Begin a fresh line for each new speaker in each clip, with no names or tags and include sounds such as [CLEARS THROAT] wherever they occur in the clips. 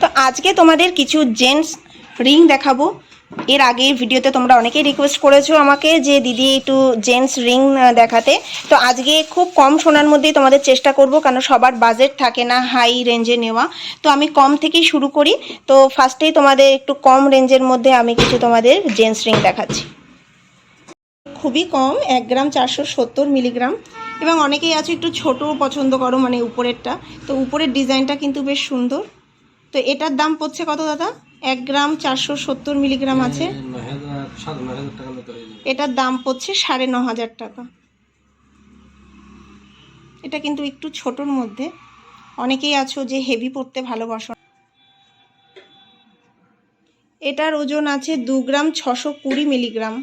তো আজকে তোমাদের কিছু জেন্টস রিং দেখাবো। এর আগে ভিডিওতে তোমরা অনেকেই রিকোয়েস্ট করেছ আমাকে যে, দিদি, একটু জেন্টস রিং দেখাতে। তো আজকে খুব কম সোনার মধ্যেই তোমাদের চেষ্টা করব, কারণ সবার বাজেট থাকে না হাই রেঞ্জে নেওয়া। তো আমি কম থেকেই শুরু করি। তো ফার্স্টেই তোমাদের একটু কম রেঞ্জের মধ্যে আমি কিছু তোমাদের জেন্টস রিং দেখাচ্ছি। খুবই কম, এক গ্রাম চারশো সত্তর মিলিগ্রাম। এবং অনেকেই আছে একটু ছোট পছন্দ করো মানে উপরেরটা। তো উপরের ডিজাইনটা কিন্তু বেশ সুন্দর। তো এটার দাম পড়ছে কত দাদা? এক গ্রাম চারশো সত্তর মিলিগ্রাম আছে। এটার দাম পড়ছে সাড়ে ন হাজার টাকা। এটা কিন্তু একটু ছোটোর মধ্যে। অনেকেই আছো যে হেভি পড়তে ভালোবাসো এটার ওজন আছে দু গ্রাম ছশো কুড়ি মিলিগ্রাম।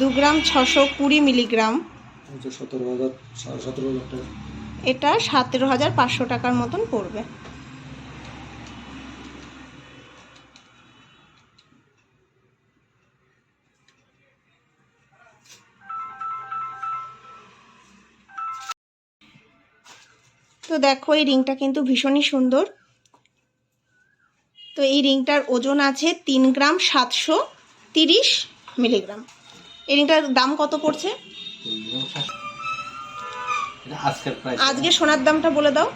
দু গ্রাম ছশো কুড়ি মিলিগ্রাম।
সতেরো হাজার সাড়ে সতেরো হাজার টাকা।
এটা সতেরো হাজার পাঁচশো টাকার মতন পড়বে। তো দেখো, এই রিংটা কিন্তু ভীষণই সুন্দর। তো এই রিংটার ওজন আছে তিন গ্রাম সাতশো তিরিশ মিলিগ্রাম। এই রিংটার দাম কত পড়ছে? আজকে সোনার দামটা বলে দাও।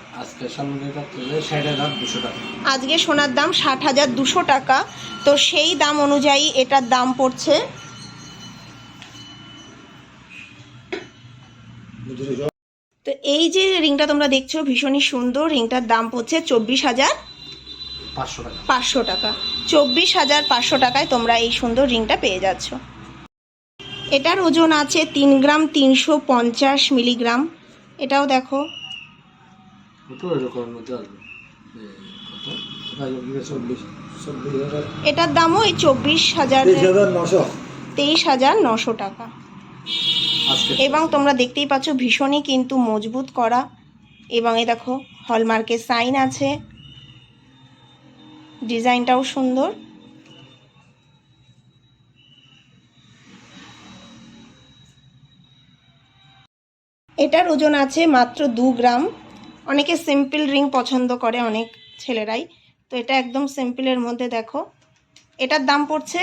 টাকা।
আজকে সোনার দাম ষাট হাজার দুশো টাকা। তো সেই দাম অনুযায়ী এটার দাম পড়ছে। তো এই যে রিংটা তোমরা দেখছ ভীষণই সুন্দর। রিংটার দাম পড়ছে চব্বিশ হাজার
পাঁচশো টাকা।
চব্বিশ হাজার পাঁচশো টাকায় তোমরা এই সুন্দর রিংটা পেয়ে যাচ্ছ। এটার ওজন আছে তিন গ্রাম তিনশো পঞ্চাশ মিলিগ্রাম। এটাও দেখো। এটার দামও এই চব্বিশ হাজার তেইশ হাজার নশো টাকা। এবং তোমরা দেখতেই পাচ্ছ ভীষণই কিন্তু মজবুত করা। এবং এ দেখো হলমার্কের সাইন আছে। ডিজাইনটাও সুন্দর। এটার ওজন আছে মাত্র দু গ্রাম। অনেকে সিম্পল রিং পছন্দ করে অনেক ছেলেরাই। তো এটা একদম সিম্পলের মধ্যে দেখো। এটার দাম পড়ছে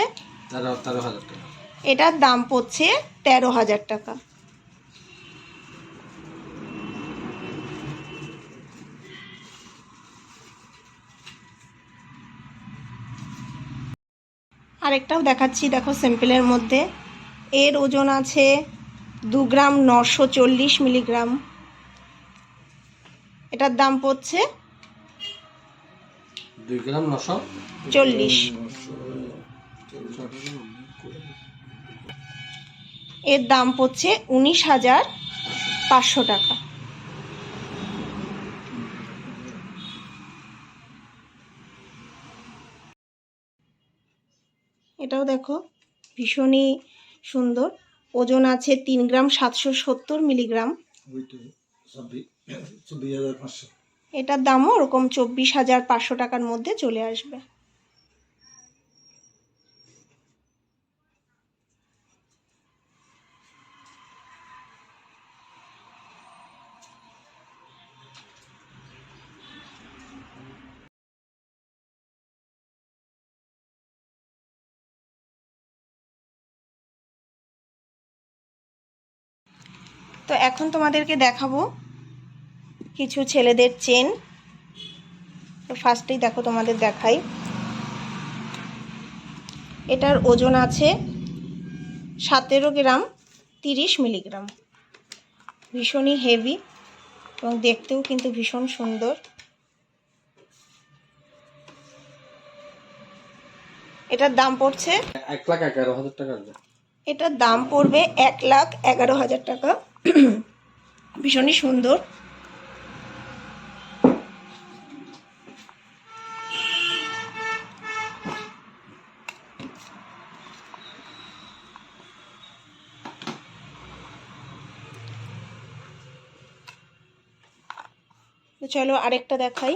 এটার দাম পড়ছে তেরো হাজার টাকা। আরেকটাও দেখাচ্ছি দেখো সিম্পলের মধ্যে। এর ওজন আছে দু গ্রাম নশো চল্লিশ মিলিগ্রাম। এটার দাম পড়ছে
দুই গ্রাম নশো
চল্লিশ। এর দাম পড়ছে উনিশ হাজার পাঁচশো টাকা। এটাও দেখো ভীষণই সুন্দর। ওজন আছে তিন গ্রাম সাতশো সত্তর মিলিগ্রাম। এটার দামও ওরকম চব্বিশ হাজার পাঁচশো টাকার মধ্যে চলে আসবে। তো এখন তোমাদেরকে দেখাবো কিছু ছেলেদের চেন। তো ফার্স্টেই দেখো তোমাদের দেখাই। এটার ওজন আছে সতেরো গ্রাম তিরিশ মিলিগ্রাম। ভীষণই হেভি এবং দেখতেও কিন্তু ভীষণ সুন্দর। এটার দাম পড়ছে
এক লাখ এগারো হাজার টাকা
এটার দাম পড়বে এক লাখ এগারো হাজার টাকা। [CLEARS THROAT] ভীষণই সুন্দর। চলো আরেকটা দেখাই।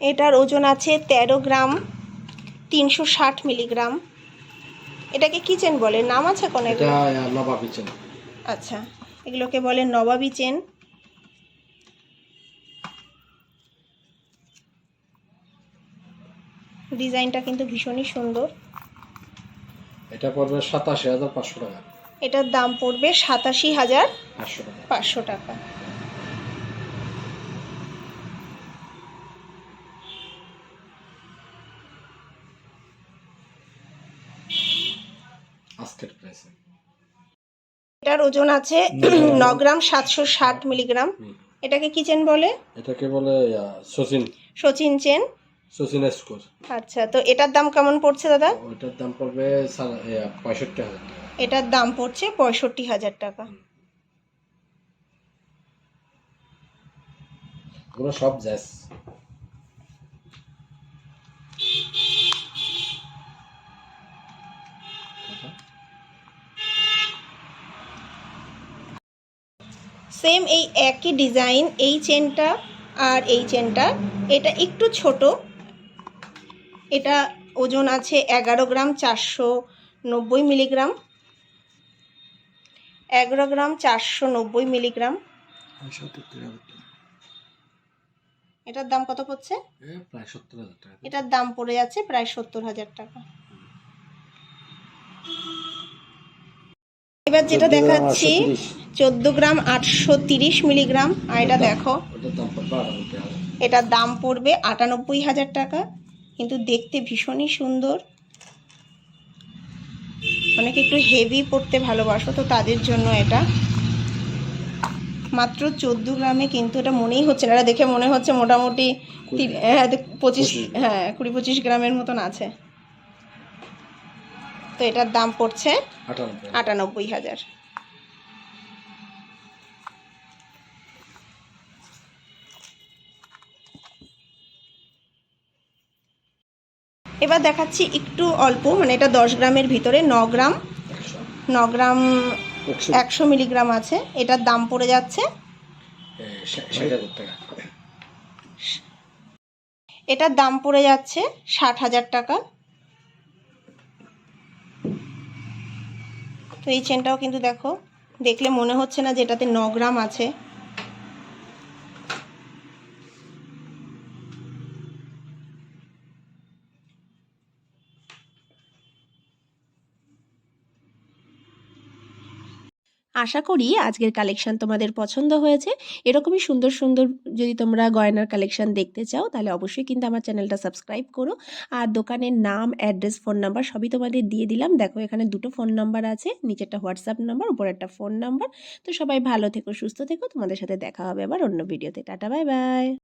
এটার ওজন আছে তেরো গ্রাম তিনশো ষাট মিলিগ্রাম। এটাকে কিচেন বলে? নাম আছে কোন
চেন
আচ্ছা এগুলোকে বলে নবাবি চেন ডিজাইনটা কিন্তু ভীষণই সুন্দর।
এটা পড়বে সাতাশি হাজার পাঁচশো টাকা।
এটার দাম পড়বে সাতাশি হাজার
পাঁচশো
পাঁচশো টাকা।
আজকের প্রাইসে
এটার ওজন আছে ন গ্রাম সাতশো ষাট মিলিগ্রাম। এটাকে কি চেন বলে?
এটাকে বলে সচিন।
সচিন চেন।
সচিন স্কোর
আচ্ছা তো এটার দাম কেমন পড়ছে দাদা?
ওইটার দাম পড়বে পঁয়ষট্টি হাজার
এটার দাম পড়ছে পঁয়ষট্টি হাজার টাকা।
এগুলো সব জ্যাস
সেম এই একই ডিজাইন এই চেনটা আর এই চেনটা এটা একটু ছোট। এটা ওজন আছে এগারো গ্রাম চারশো নব্বই মিলিগ্রাম। এগারো গ্রাম চারশো নব্বই মিলিগ্রাম। এটার দাম কত পড়ছে? এটার দাম পড়ে যাচ্ছে প্রায় সত্তর হাজার টাকা। এবার যেটা দেখাচ্ছি
830
চোদ্দ গ্রাম আটশো তিরিশ মিলিগ্রাম আর এটা দেখো। এটার দাম পড়বে আটানব্বই হাজার টাকা কিন্তু দেখতে ভীষণই সুন্দর। অনেকে একটু হেভি পড়তে ভালোবাসো তো তাদের জন্য এটা। মাত্র চোদ্দ গ্রামে কিন্তু এটা মনেই হচ্ছে না। এটা দেখে মনে হচ্ছে মোটামুটি হ্যাঁ, পঁচিশ। হ্যাঁ কুড়ি পঁচিশ গ্রামের মতন আছে। তো এটার দাম পড়ছে
আটানব্বই।
হাজার। এবার দেখাচ্ছি একটু অল্প মানে এটা দশ গ্রামের ভিতরে ন গ্রাম। ন গ্রাম
একশো।
মিলিগ্রাম আছে। এটার দাম পড়ে যাচ্ছে। এটার দাম পড়ে যাচ্ছে ষাট হাজার টাকা। তো এই চেনটাও কিন্তু দেখো। দেখলে মনে হচ্ছে না যে এটাতে ন গ্রাম আছে। আশা করি আজকের কালেকশান তোমাদের পছন্দ হয়েছে। এরকমই সুন্দর সুন্দর যদি তোমরা গয়নার কালেকশান দেখতে চাও, তাহলে অবশ্যই কিন্তু আমার চ্যানেলটা সাবস্ক্রাইব করো। আর দোকানের নাম অ্যাড্রেস ফোন নাম্বার সবই তোমাদের দিয়ে দিলাম। দেখো, এখানে দুটো ফোন নাম্বার আছে, নিচেরটা হোয়াটসঅ্যাপ নাম্বার উপর একটা ফোন নাম্বার তো সবাই ভালো থেকো, সুস্থ থেকো। তোমাদের সাথে দেখা হবে আবার অন্য ভিডিওতে টাটা বাই বাই